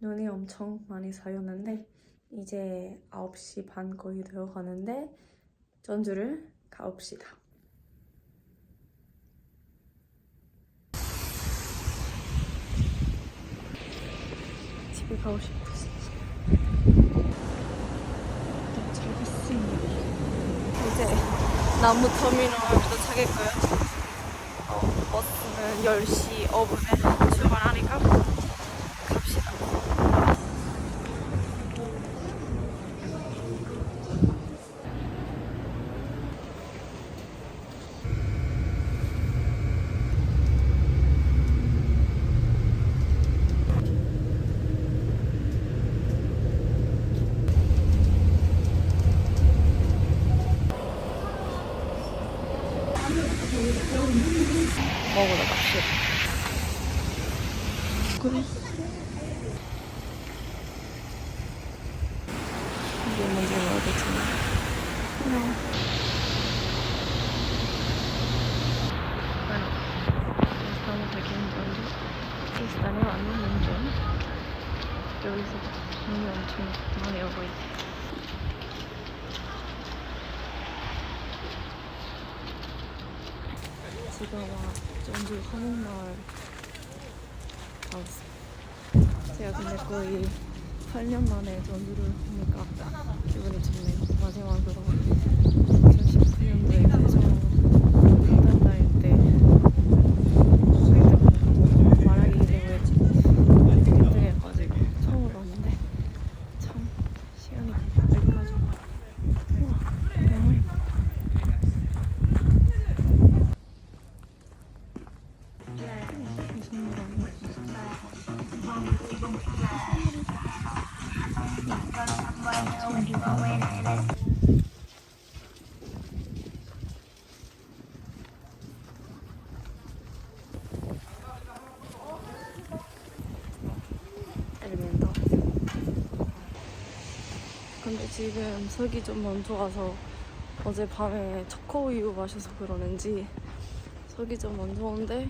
눈이 엄청 많이 쌓였는데 이제 9시 반 거의 되어 가는데 전주를 가봅시다. 집에 가고 싶어 진짜. 이제 나무 터미널 도착했고요. 어, 버스는 10시 5분에 출발하니까 갑시다. 먹으러 갑시다. 그래. 이게 뭔지 모르겠지만. 그냥. Aquí en Jeonju. Están nevando un montón. 여기서 눈이 엄청 많이 오고 있대. 지금 와 전주 한옥마을 다 왔어. 제가 근데 거의 8년 만에 전주를 오니까 기분이 좋네요. 마지막 근데 지금 석이 좀 먼저 와서 어젯밤에 초코우유 마셔서 그러는지 석이 좀 먼저 오는데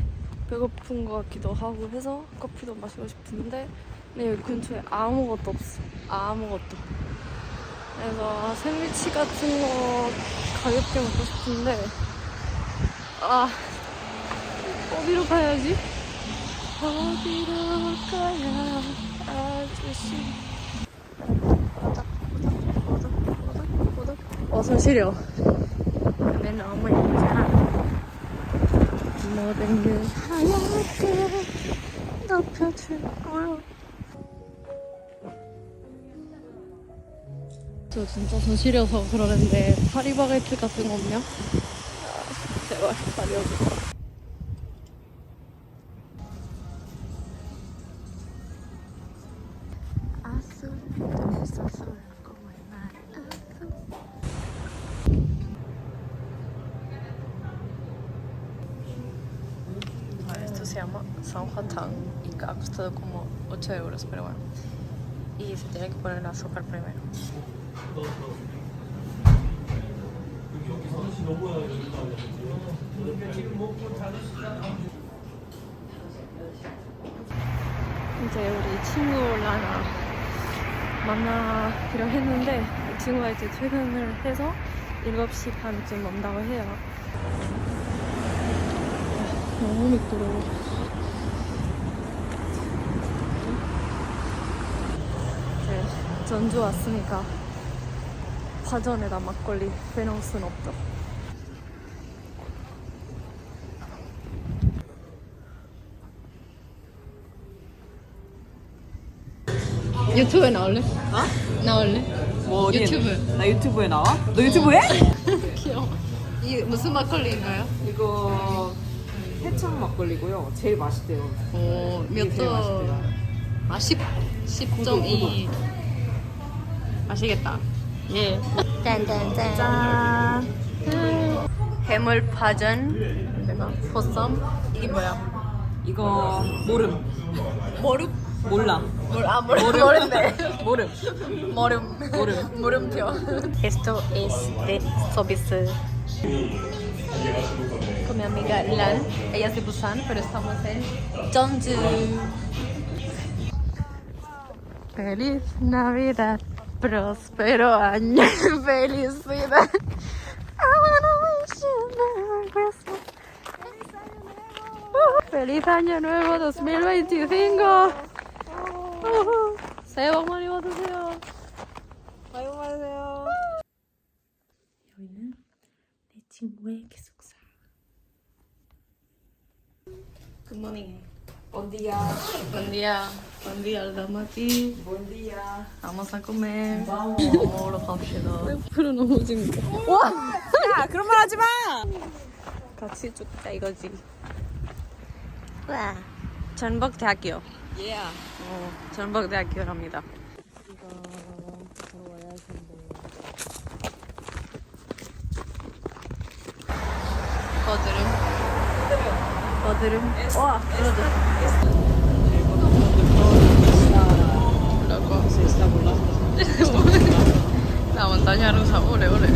배고픈 것 같기도 하고 해서 커피도 마시고 싶은데 근데 여기 근처에 아무것도 없어. 아무것도. 그래서 샌드위치 같은 거 가볍게 먹고 싶은데 아 어디로 가야지? 어디로 가야 아저씨 어서 시려. 근데 너무 예쁘잖아. 모든 게 하얗게 덮여줄 거야. 저 진짜 저 시려서 그러는데 파리바게트 같은 거 없냐? 아, 제발 알려줘 azul, San Juan Tang y ha costado como 8 euros, pero bueno. Y se tiene que poner el azúcar primero. 이제 우리 친구를 하나 만나기로 했는데 이 친구가 이제 퇴근을 해서 7시 반쯤 온다고 해요. 너무 미끄러워. 네, 전주 왔으니까 파전에다 막걸리 빼놓을 순 없죠. 유튜브에 나올래? 어? 나올래? 뭐 어디에? 유튜브. 나 유튜브에 나와? 너 유튜브 해? 귀여워. 이 무슨 막걸리인가요? 이거 해창 막걸리고요. 제일 맛있대요. 오, 이게 몇 제일 도? 맛있대요. 아, 10, 10.2. 마시겠다. 예. 짠짠짠. 짠! 해물파전, 내가 포썸, 이게 뭐야? 이거 모름. 머루? 몰라. 물, 아, 모름, 모른데. 모름. 모름. 모름. 물음표. Esto es de Sobis. Con mi amiga Lan. Ella es de Busan, pero estamos en Jeonju. Feliz Navidad, próspero año, felicidad. Christmas. Uh, Feliz Año Nuevo 2025. 우후. 새해 복 많이 받으세요. 아이고 마세요. 여기는 내 친구의 기숙사. 굿모닝. día. Buen día, Aldamati. 본디야. Vamos a comer. Vamos. 먹으러 갑시다. 100% 넘어진 거. 야 그런 말 하지 마. 같이 죽자 이거지. 와. 전북대학교. 예. 어, 전북대학교랍니다. 거드름. 거드름. 와, 그러죠. La montaña rusa, ole, ole.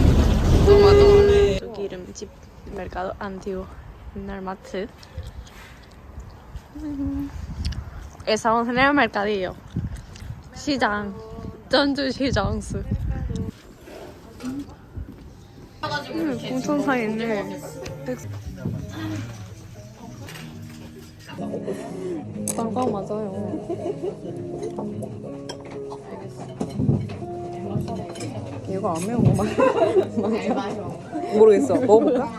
Toma, toma. 저기 이름 집 Mercado Antiguo. 마트. 음. Estamos en el mercadillo. 시장. 전주 시장수. 음, 공천사에 있네. 관광 맞아요. 얘가 안 매운 거 맞아? 모르겠어. 먹어볼까?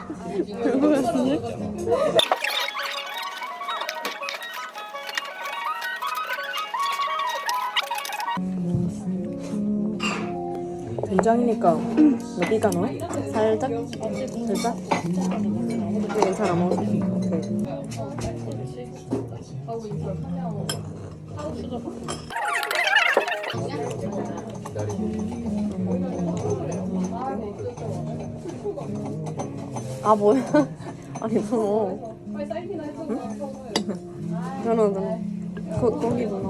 된장이니까 여기가 넣어? 살짝? 살짝? 근데 괜찮아 있어. 아 뭐야? 아니 뭐? 응? 저는 저 거, 거기구나.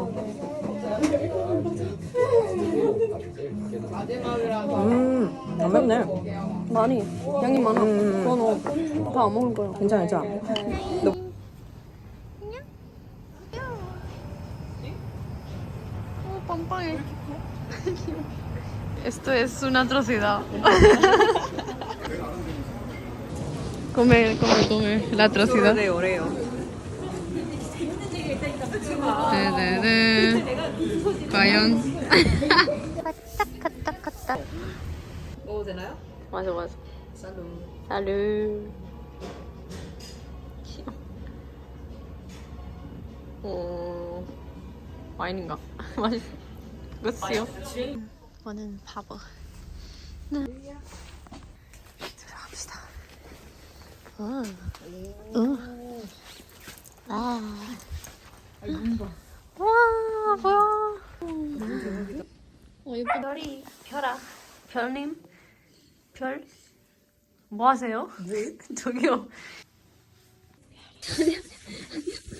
음, 안 맵네. 많이 양이 많아. 음. 저는 다안 먹을 거야. 괜찮아, 괜찮아. 너 어, 빵빵해. Esto es una atrocidad. comer, comer, comer. La atrocidad. 오래 오래요. 네네네. 과연? 먹어도 되나요? 맞아 맞아. 쌀로. 살루. 귀여워. 어... 와인인가? 맛있어. 그치요? 저는 바보. 네. 들어갑시다. 어. 어. 아. 와, 뭐야. 어, 예쁘다. 별이, 별아. 별님? 별? 뭐 하세요? 저기요.